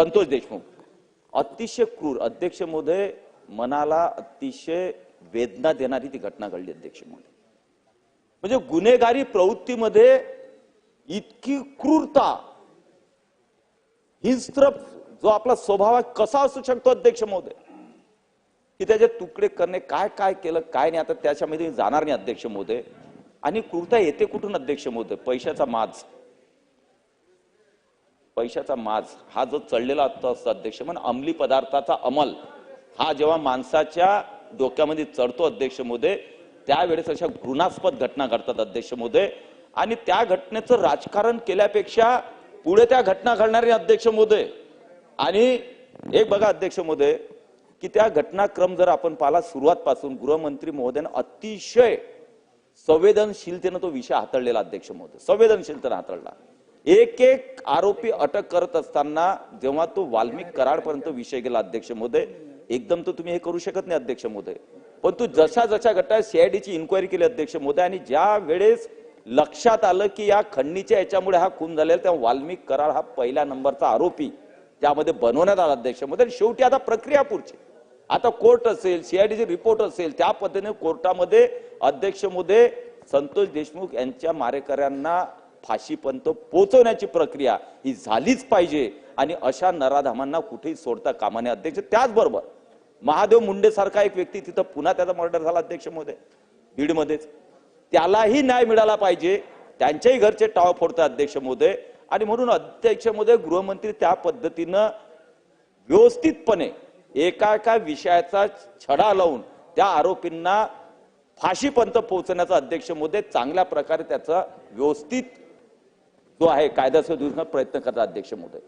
संतोष देशमुख. अतिशय क्रूर. अध्यक्ष महोदय मनाला अतिशय वेदना देणारी ती घटना घडली अध्यक्ष महोदय. म्हणजे गुन्हेगारी प्रवृत्तीमध्ये इतकी क्रूरता हिंस्त्र जो आपला स्वभाव आहे कसा असू शकतो अध्यक्ष महोदय? की त्याचे तुकडे करणे काय काय केलं काय नाही आता त्याच्यामध्ये जाणार नाही अध्यक्ष महोदय. आणि क्रूरता येते कुठून अध्यक्ष महोदय? पैशाचा माज. पैशाचा माज हा जो चढलेला असतो अध्यक्ष म्हणून अंमली पदार्थाचा अंमल हा जेव्हा माणसाच्या डोक्यामध्ये चढतो अध्यक्ष मोदे त्यावेळेस अशा घृणास्पद घटना घडतात अध्यक्ष मोदे. आणि त्या घटनेचं राजकारण केल्यापेक्षा पुढे त्या घटना घडणारे अध्यक्ष मोदे. आणि एक बघा अध्यक्ष मोदे की त्या घटनाक्रम जर आपण पाहिला सुरुवातपासून गृहमंत्री महोदयानं अतिशय संवेदनशीलतेनं तो विषय हाताळलेला अध्यक्ष महोदय संवेदनशीलतेनं हाताळला. एक एक आरोपी अटक करत असताना जेव्हा तो वाल्मिक कराडपर्यंत विषय गेला अध्यक्ष महोदय एकदम तर तुम्ही हे करू शकत नाही अध्यक्ष महोदय. पण तू जशा जशा गटात सीआयडीची इन्क्वायरी केली अध्यक्ष महोदय आणि ज्या वेळेस लक्षात आलं की या खंडणीच्या याच्यामुळे हा खून झालेला तेव्हा वाल्मिक कराड हा पहिल्या नंबरचा आरोपी त्यामध्ये बनवण्यात आला अध्यक्ष महोदय. शेवटी आता प्रक्रिया पुढची. आता कोर्ट असेल सीआयडीचे रिपोर्ट असेल त्या पद्धतीने कोर्टामध्ये अध्यक्ष मोदे संतोष देशमुख यांच्या मारेकऱ्यांना फाशीपर्यंत पोहोचवण्याची प्रक्रिया ही झालीच पाहिजे. आणि अशा नराधामांना कुठेही सोडता कामा नये. अध्यक्ष त्याचबरोबर महादेव मुंडे सारखा एक व्यक्ती तिथं पुन्हा त्याचा मर्डर झाला अध्यक्ष मोदय बीडमध्येच. त्यालाही न्याय मिळाला पाहिजे. त्यांच्याही घरचे टाव फोडतात अध्यक्ष मोदय आणि म्हणून अध्यक्ष मोदय गृहमंत्री त्या पद्धतीनं व्यवस्थितपणे एका एका विषयाचा छडा लावून त्या आरोपींना फाशीपर्यंत पोहोचण्याचा अध्यक्ष मोदय चांगल्या प्रकारे त्याचा व्यवस्थित जो आहे कायदा सुव्यवस्थेचा प्रयत्न करतात अध्यक्ष मोठे